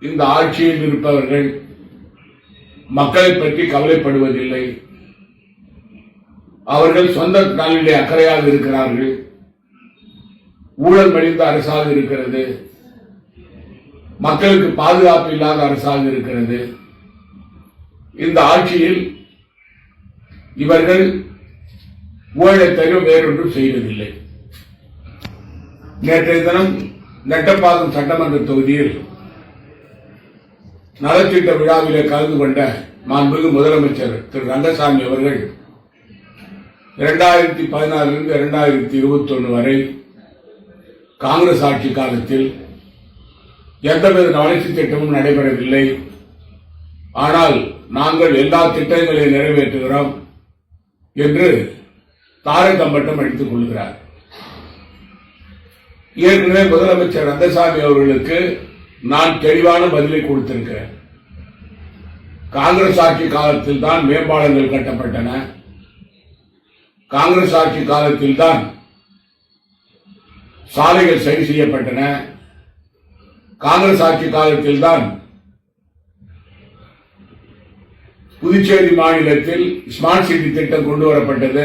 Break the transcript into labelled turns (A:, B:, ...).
A: இந்த ஆட்சியில் இருப்பவர்கள் மக்களை பற்றி கவலைப்படுவதில்லை. அவர்கள் சொந்த நாளிலே அக்கறையாக இருக்கிறார்கள். ஊழல் மடிந்த அரசாக இருக்கிறது. மக்களுக்கு பாதுகாப்பு இல்லாத அரசாக இருக்கிறது. இந்த ஆட்சியில் இவர்கள் ஊழலை தவிர வேறொன்றும் செய்வதில்லை. நேற்றைய தினம் நெட்டப்பாக்கம் சட்டமன்ற தொகுதியில் நலத்திட்ட விழாவிலே கலந்து கொண்ட மாண்புமிகு முதலமைச்சர் திரு ரங்கசாமி அவர்கள் இரண்டாயிரத்தி பதினாறிலிருந்து இரண்டாயிரத்தி இருபத்தி ஒன்று வரை காங்கிரஸ் ஆட்சி காலத்தில் எந்தவித வளர்ச்சி திட்டமும் நடைபெறவில்லை. ஆனால் நாங்கள் எல்லா திட்டங்களையும் நிறைவேற்றுகிறோம் என்று தாரை தம்பட்டம் அடித்துக் கொள்கிறார். ஏற்கனவே முதலமைச்சர் ரங்கசாமி அவர்களுக்கு நான் தெளிவான பதிலை கொடுத்திருக்கிறேன். காங்கிரஸ் ஆட்சி காலத்தில் தான் மேம்பாலங்கள் கட்டப்பட்டன. காங்கிரஸ் ஆட்சி காலத்தில் தான் சாலைகள் சரி செய்யப்பட்டன. காங்கிரஸ் ஆட்சி காலத்தில் தான் புதுச்சேரி மாநிலத்தில் ஸ்மார்ட் சிட்டி திட்டம் கொண்டு வரப்பட்டது.